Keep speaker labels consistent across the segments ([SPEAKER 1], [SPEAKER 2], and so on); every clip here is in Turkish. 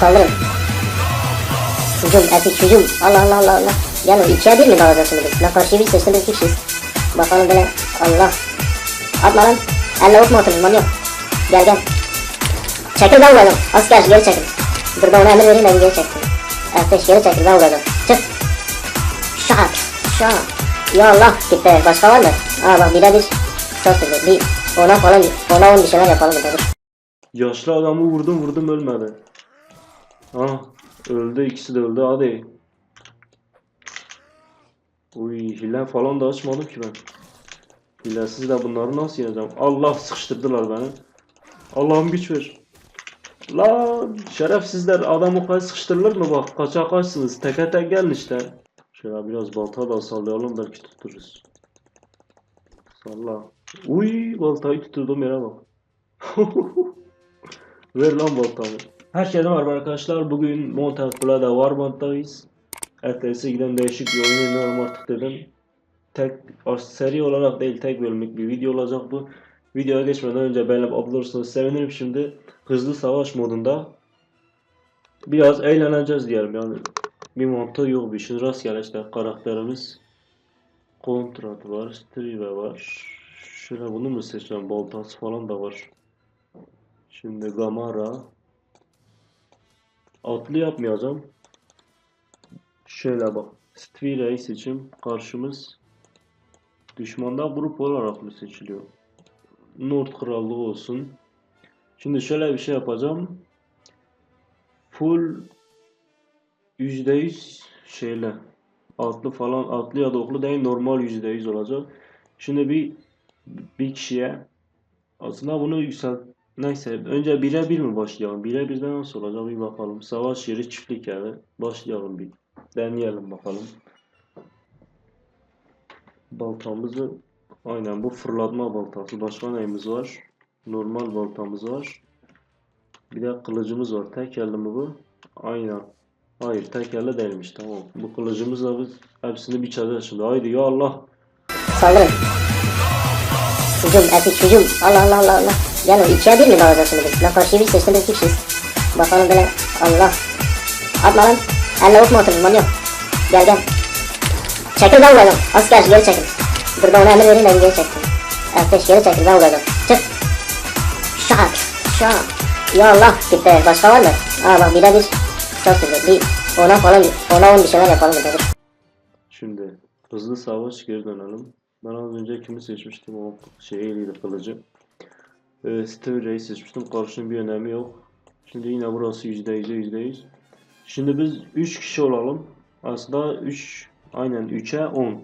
[SPEAKER 1] Saldırın. Hücum, epic hücum. Allah Allah Allah Allah. Yani ikiye bir mi biz? La karşıya bir seçtim biz iki kişiyiz. Bakalım böyle. Allah. Atma lan. Elle ok mu atılır manyak. Gel gel. Çekil ben vuracağım. Asker geri çekil. Dur ben ona emir vereyim ben geri çektim. F5 geri çekil ben vuracağım. Çık. Şak. Şak. Ya Allah gitti. Başka var mı? Aa bak birebir. Çok güzel. Bir ona falan ona on bir şeyler yapalım. Dur.
[SPEAKER 2] Yaşlı adamı vurdum vurdum ölmedi. Ah öldü ikisi de öldü hadi. Uy hile falan da açmadım ki ben. Hilesiz de bunları nasıl yeneceğim? Allah sıkıştırdılar beni. Allah'ım güç ver. Lan şerefsizler adam o kadar sıkıştırılır mı bak kaça kaçsınız teke tek gelin işte. Şöyle biraz balta da sallayalım belki tuttururuz. Salla. Uy baltayı tutturduğum yere bak. Ver lan baltamı. Herkese merhaba arkadaşlar. Bugün Mountain Blade Warband'dayız. Ertesi giden değişik bir oyun oynuyorum artık dedim. Tek seri olarak değil tek bölümlük bir video olacak bu. Videoya geçmeden önce beğenip abone olursanız sevinirim şimdi. Hızlı savaş modunda biraz eğleneceğiz diyelim yani. Bir mantığı yok bir şey rastgele işte karakterimiz. Kontrat var, Strive var. Şöyle bunu mu seçeceğim? Baltası falan da var. Şimdi Gamara. Atlı yapmayacağım. Şöyle bak. Stvire'yi seçim. Karşımız düşmanda grup olarak mı seçiliyor? Nord Krallığı olsun. Şimdi şöyle bir şey yapacağım. Full %100 şeyle atlı falan atlı ya da oklu değil normal %100 olacak. Şimdi bir bir kişiye aslında bunu yükselt Neyse önce bire bir mi başlayalım? Bire birden nasıl olacak bir bakalım. Savaş yeri çiftlik evi. Başlayalım bir. Deneyelim bakalım. Baltamızı aynen bu fırlatma baltası. Başka neyimiz var? Normal baltamız var. Bir de kılıcımız var. Tek elli mi bu? Aynen. Hayır tek elle değilmiş tamam. Bu kılıcımızla biz hepsini biçeceğiz şimdi. Haydi ya Allah.
[SPEAKER 1] Saldırın. Hücum, epic hücum. Allah Allah Allah Allah. Yani ikiye bir mi şimdi biz? La karşıya bir seçtim biz kişiyiz. Bakalım böyle. Allah. Atma lan. Elle ok mu atılır manyak. Gel gel. Çekil ben vuracağım. Asker geri çekil. Dur ben ona emir vereyim ben geri çektim. F5 geri çekil ben vuracağım. Çık. Şak. Şak. Ya Allah gitti. Başka var mı? Aa bak birebir. Çok güzel. Bir ona falan ona on bir şeyler yapalım. Dur.
[SPEAKER 2] Şimdi hızlı savaş geri dönelim. Ben az önce kimi seçmiştim o şey eliydi kılıcı. Ee, Steve Ray'i seçmiştim. Karşının bir önemi yok. Şimdi yine burası yüzde yüze yüzde yüz. Şimdi biz 3 kişi olalım. Aslında 3 aynen 3'e 10.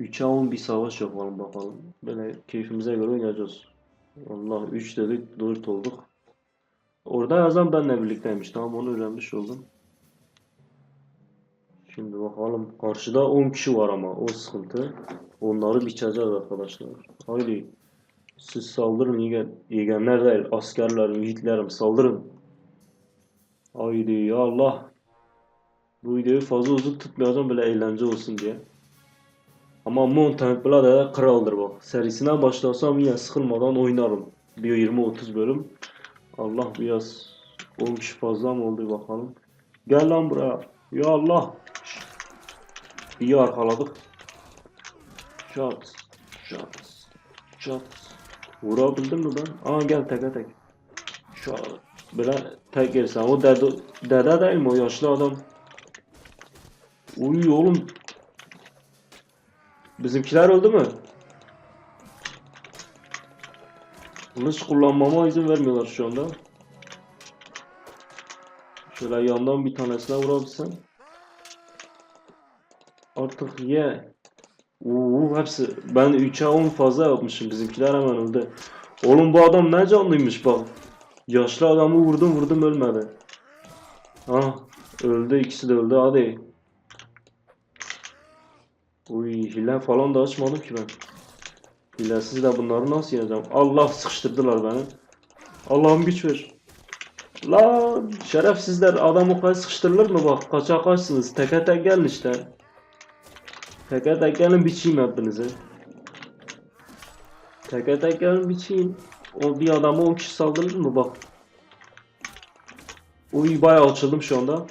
[SPEAKER 2] 3'e 10 bir savaş yapalım bakalım. Böyle keyfimize göre oynayacağız. Allah 3 dedik 4 olduk. Orada yazan benle birlikteymiş. Tamam onu öğrenmiş oldum. Şimdi bakalım. Karşıda 10 kişi var ama o sıkıntı. Onları biçeceğiz arkadaşlar. Haydi. Siz saldırın yeğen, yeğenler değil. Askerlerim, yiğitlerim saldırın. Haydi ya Allah. Bu videoyu fazla uzun tutmayacağım böyle eğlence olsun diye. Ama Mountain Blade'de kraldır bak. Serisine başlasam yine sıkılmadan oynarım. Bir 20-30 bölüm. Allah biraz 10 kişi fazla mı oldu bakalım. Gel lan buraya. Ya Allah. İyi arkaladık. Şat. Şat. Şat. Vurabildim mi ben? Aa gel teke tek. Şat. Böyle tek gelsen. O dede, dede değil mi o yaşlı adam? Uy oğlum. Bizimkiler öldü mü? Kılıç kullanmama izin vermiyorlar şu anda. Şöyle yandan bir tanesine vurabilsem. Artık ye. Uuu hepsi. Ben 3'e 10 fazla yapmışım. Bizimkiler hemen öldü. Oğlum bu adam ne canlıymış bak. Yaşlı adamı vurdum vurdum ölmedi. Ah öldü ikisi de öldü hadi. Uy hile falan da açmadım ki ben. Hilesiz de bunları nasıl yeneceğim? Allah sıkıştırdılar beni. Allah'ım güç ver. Lan şerefsizler adam o kadar sıkıştırılır mı bak kaça kaçsınız teke tek gelin işte. Teke tek gelin biçeyim hepinizi. Teke tek gelin biçeyim. O bir adama 10 kişi saldırır mı bak. Uy bayağı açıldım şu anda.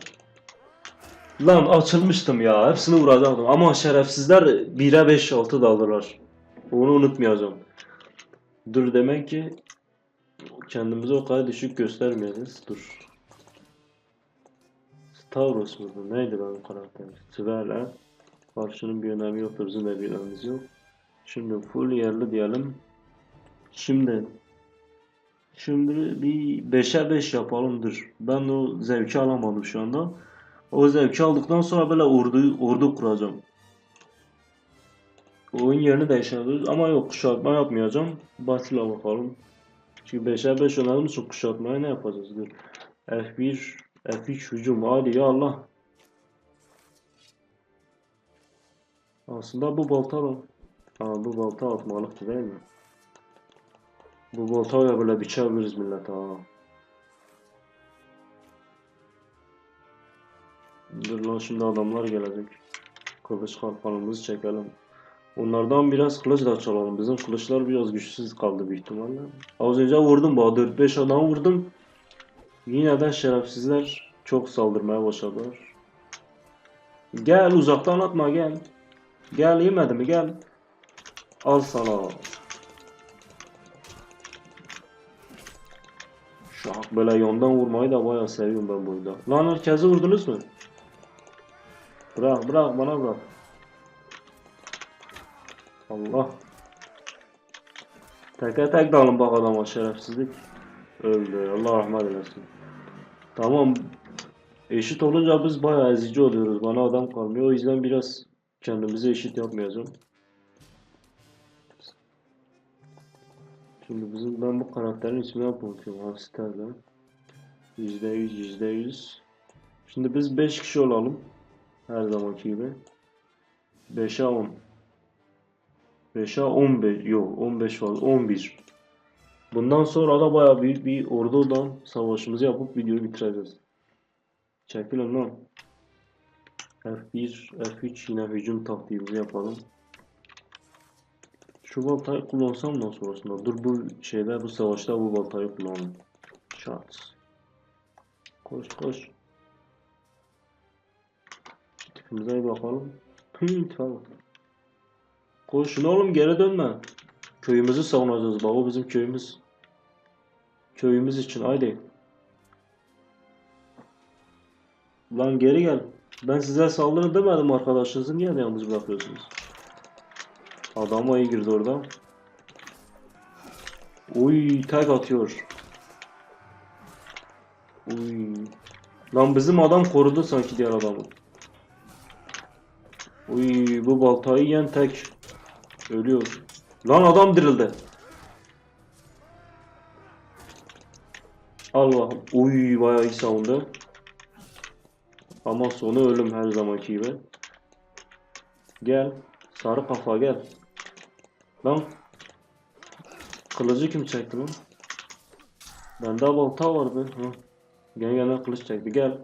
[SPEAKER 2] Lan açılmıştım ya. Hepsini vuracaktım. Ama şerefsizler 1'e 5 6 daldılar. Onu unutmayacağım. Dur demek ki kendimizi o kadar düşük göstermeyeceğiz. Dur. Stavros muydu? Neydi benim karakterim? Sverler. Karşının bir önemi yoktur. Bizim de bir önemimiz yok. Şimdi full yerli diyelim. Şimdi Şimdi bir 5'e 5 yapalım dur. Ben o zevki alamadım şu anda. O zevki aldıktan sonra böyle ordu, ordu kuracağım. Oyun yerini değiştirebiliriz ama yok kuşatma yapmayacağım. Başla bakalım. Çünkü 5'e 5 oynadığımız için kuşatmaya ne yapacağız? Dur. F1, F3 hücum. Hadi ya Allah. Aslında bu balta var. Ha, bu balta atmalıktı değil mi? Bu baltayla böyle biçebiliriz millet ha. Dur lan şimdi adamlar gelecek. Kılıç kalkanımızı çekelim. Onlardan biraz kılıç da çalalım. Bizim kılıçlar biraz güçsüz kaldı büyük ihtimalle. Az önce vurdum bu 4-5 adam vurdum. Yine de şerefsizler çok saldırmaya başladılar. Gel uzaktan atma gel. Gel yemedi mi gel. Al sana. Şu an böyle yandan vurmayı da bayağı seviyorum ben bu oyunda. Lan herkesi vurdunuz mu? Bırak bırak bana bırak. Allah. Tek tek dalın bak adama şerefsizlik. Öldü. Allah rahmet eylesin. Tamam. Eşit olunca biz bayağı ezici oluyoruz. Bana adam kalmıyor. O yüzden biraz kendimize eşit yapmayacağım. Şimdi bizim ben bu karakterin ismini unutuyorum. Hamster'den. Yüzde yüz, yüzde yüz. Şimdi biz 5 kişi olalım. Her zamanki gibi. 5'e 10. 5'e 15. Yok 15 var. 11. Bundan sonra da bayağı büyük bir ordudan savaşımızı yapıp videoyu bitireceğiz. Çekilin lan. F1, F3 yine hücum taktiğimizi yapalım. Şu baltayı kullansam nasıl aslında? Dur bu şeyler bu savaşta bu baltayı kullanalım. Şart. Koş koş. Tipimize bir bakalım. Bak. Koşun oğlum geri dönme. Köyümüzü savunacağız. Bak o bizim köyümüz. Köyümüz için haydi. Lan geri gel. Ben size saldırın demedim arkadaşınızı niye yalnız bırakıyorsunuz? Adam iyi girdi orada. Uy tek atıyor. Uy. Lan bizim adam korudu sanki diğer adamı. Uy bu baltayı yiyen tek ölüyor. Lan adam dirildi. Allah'ım. Uy bayağı iyi savundu. Ama sonu ölüm her zamanki gibi. Gel. Sarı kafa gel. Lan. Kılıcı kim çekti lan? Bende balta vardı. Hı. Gel gel kılıç çekti gel.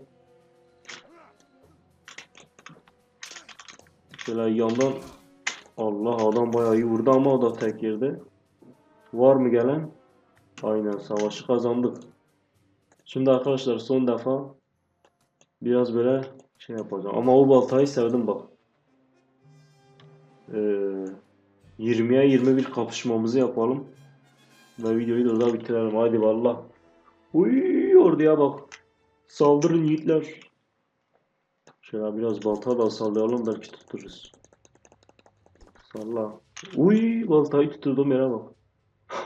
[SPEAKER 2] Şöyle yandan Allah adam bayağı iyi vurdu ama o da tek yerde. Var mı gelen? Aynen savaşı kazandık. Şimdi arkadaşlar son defa biraz böyle şey yapacağım. Ama o baltayı sevdim bak. Ee, 20'ye 21 kapışmamızı yapalım. Ve videoyu da orada bitirelim. Hadi valla. Uy orduya bak. Saldırın yiğitler. Şöyle biraz balta da sallayalım belki tuturuz. Salla. Uy baltayı tuturdum yere bak.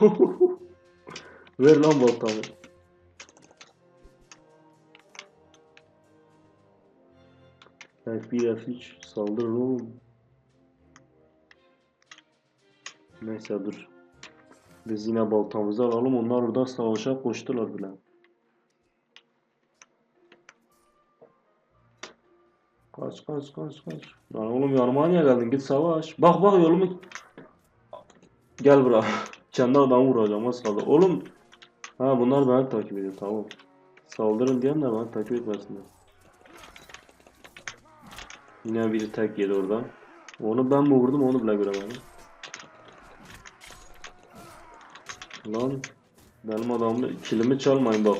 [SPEAKER 2] Ver lan baltamı. F1 F3 saldırın oğlum. Neyse dur. Biz yine baltamızı alalım. Onlar orada savaşa koştular bile. Kaç kaç kaç kaç. Lan oğlum yanıma niye geldin? Git savaş. Bak bak yolumu. Gel bura. Kendi adamı vuracağım kaldı. Oğlum. Ha bunlar beni takip ediyor tamam. Saldırın diyen de beni takip etmesinler. Yine biri tek yedi oradan. Onu ben mi vurdum onu bile göremedim. Lan benim adamı kilimi çalmayın bak.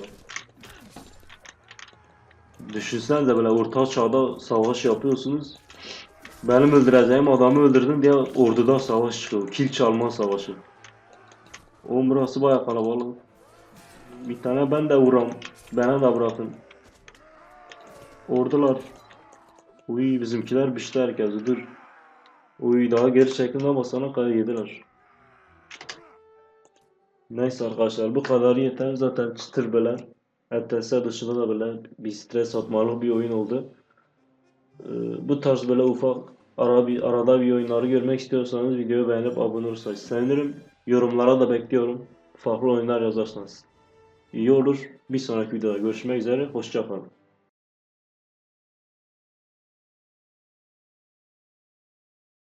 [SPEAKER 2] Düşünsenize böyle orta çağda savaş yapıyorsunuz. Benim öldüreceğim adamı öldürdüm diye orduda savaş çıkıyor. Kil çalma savaşı. Oğlum burası baya kalabalık. Bir tane ben de vuram. Bana da bırakın. Ordular. Uy bizimkiler biçti herkesi dur. Uy daha geri çekilme basana kadar yediler. Neyse arkadaşlar bu kadar yeter. Zaten çıtır böyle. ETS dışında da böyle bir stres atmalı bir oyun oldu. Ee, bu tarz böyle ufak ara arada bir oyunları görmek istiyorsanız videoyu beğenip abone olursanız sevinirim. Yorumlara da bekliyorum. Farklı oyunlar yazarsanız. İyi olur. Bir sonraki videoda görüşmek üzere. Hoşçakalın.